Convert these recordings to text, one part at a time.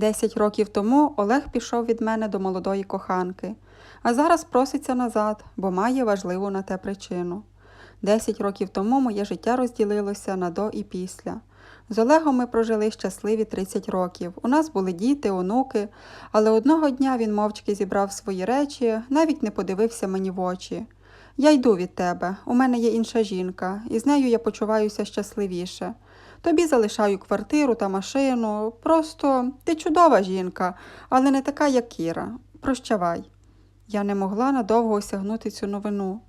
Десять років тому Олег пішов від мене до молодої коханки, а зараз проситься назад, бо має важливу на те причину. Десять років тому моє життя розділилося на до і після. З Олегом ми прожили щасливі 30 років. У нас були діти, онуки, але одного дня він мовчки зібрав свої речі, навіть не подивився мені в очі. Я йду від тебе, у мене є інша жінка, і з нею я почуваюся щасливіше. Тобі залишаю квартиру та машину. Просто ти чудова жінка, але не така, як Кіра. Прощавай. Я не могла надовго осягнути цю новину.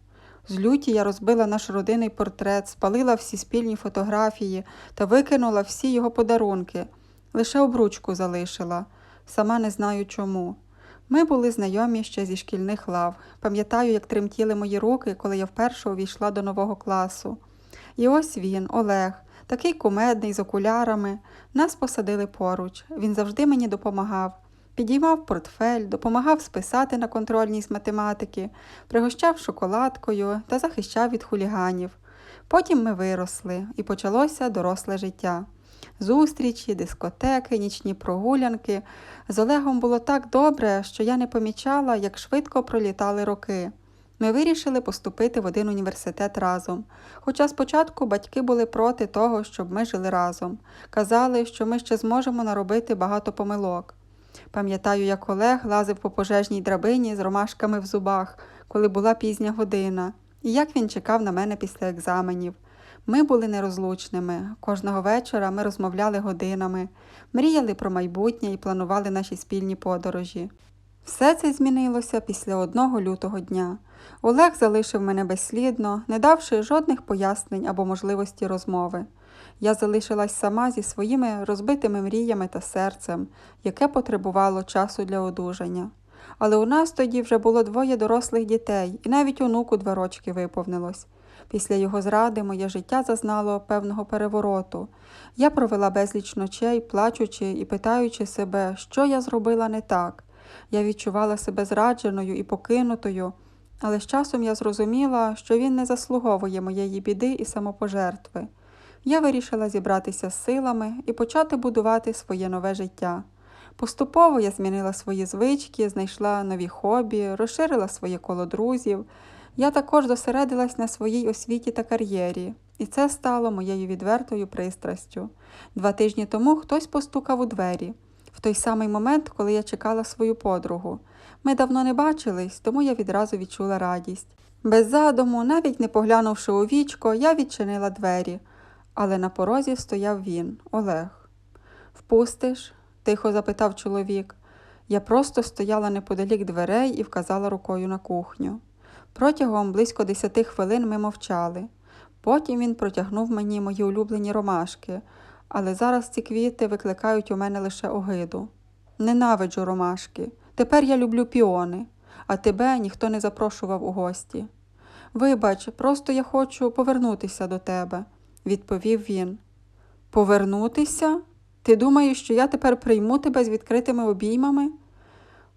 З люті я розбила наш родинний портрет, спалила всі спільні фотографії та викинула всі його подарунки. Лише обручку залишила, сама не знаю чому. Ми були знайомі ще зі шкільних лав. Пам'ятаю, як тремтіли мої руки, коли я вперше увійшла до нового класу. І ось він, Олег, такий кумедний, з окулярами. Нас посадили поруч. Він завжди мені допомагав. Підіймав портфель, допомагав списати на контрольній з математики, пригощав шоколадкою та захищав від хуліганів. Потім ми виросли, і почалося доросле життя. Зустрічі, дискотеки, нічні прогулянки. З Олегом було так добре, що я не помічала, як швидко пролітали роки. Ми вирішили поступити в один університет разом. Хоча спочатку батьки були проти того, щоб ми жили разом. Казали, що ми ще зможемо наробити багато помилок. Пам'ятаю, як Олег лазив по пожежній драбині з ромашками в зубах, коли була пізня година, і як він чекав на мене після екзаменів. Ми були нерозлучними. Кожного вечора ми розмовляли годинами, мріяли про майбутнє і планували наші спільні подорожі. Все це змінилося після одного лютого дня. Олег залишив мене безслідно, не давши жодних пояснень або можливості розмови. Я залишилась сама зі своїми розбитими мріями та серцем, яке потребувало часу для одужання. Але у нас тоді вже було двоє дорослих дітей, і навіть онуку два рочки виповнилось. Після його зради моє життя зазнало певного перевороту. Я провела безліч ночей, плачучи і питаючи себе, що я зробила не так. Я відчувала себе зрадженою і покинутою, але з часом я зрозуміла, що він не заслуговує моєї біди і самопожертви. Я вирішила зібратися з силами і почати будувати своє нове життя. Поступово я змінила свої звички, знайшла нові хобі, розширила своє коло друзів. Я також зосередилась на своїй освіті та кар'єрі, і це стало моєю відвертою пристрастю. Два тижні тому хтось постукав у двері, в той самий момент, коли я чекала свою подругу. Ми давно не бачились, тому я відразу відчула радість. Без задуму, навіть не поглянувши у вічко, я відчинила двері, але на порозі стояв він, Олег. Впустиш? тихо запитав чоловік. Я просто стояла неподалік дверей і вказала рукою на кухню. Протягом близько десяти хвилин ми мовчали. Потім він протягнув мені мої улюблені ромашки, але зараз ці квіти викликають у мене лише огиду. Ненавиджу ромашки. Тепер я люблю піони, а тебе ніхто не запрошував у гості. Вибач, просто я хочу повернутися до тебе, відповів він. Повернутися? Ти думаєш, що я тепер прийму тебе з відкритими обіймами?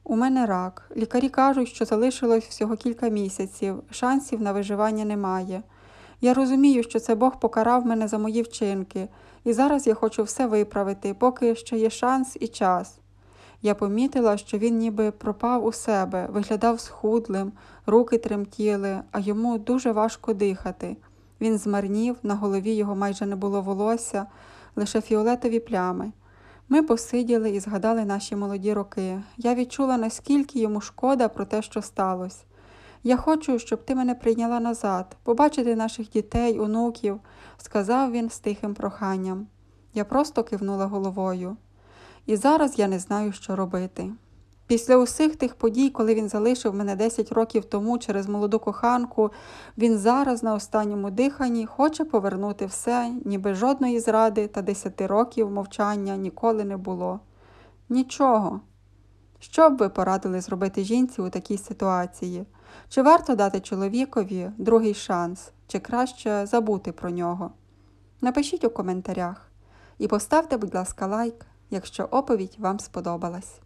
У мене рак. Лікарі кажуть, що залишилось всього кілька місяців, шансів на виживання немає. Я розумію, що це Бог покарав мене за мої вчинки, і зараз я хочу все виправити, поки ще є шанс і час. Я помітила, що він ніби пропав у себе, виглядав схудлим, руки тремтіли, а йому дуже важко дихати. Він змарнів, на голові його майже не було волосся, лише фіолетові плями. Ми посиділи і згадали наші молоді роки. Я відчула, наскільки йому шкода про те, що сталося. Я хочу, щоб ти мене прийняла назад, побачити наших дітей, онуків, сказав він з тихим проханням. Я просто кивнула головою. І зараз я не знаю, що робити. Після усіх тих подій, коли він залишив мене 10 років тому через молоду коханку, він зараз на останньому диханні хоче повернути все, ніби жодної зради та 10 років мовчання ніколи не було. Нічого. Що б ви порадили зробити жінці у такій ситуації? Чи варто дати чоловікові другий шанс, чи краще забути про нього? Напишіть у коментарях і поставте, будь ласка, лайк, якщо оповідь вам сподобалась.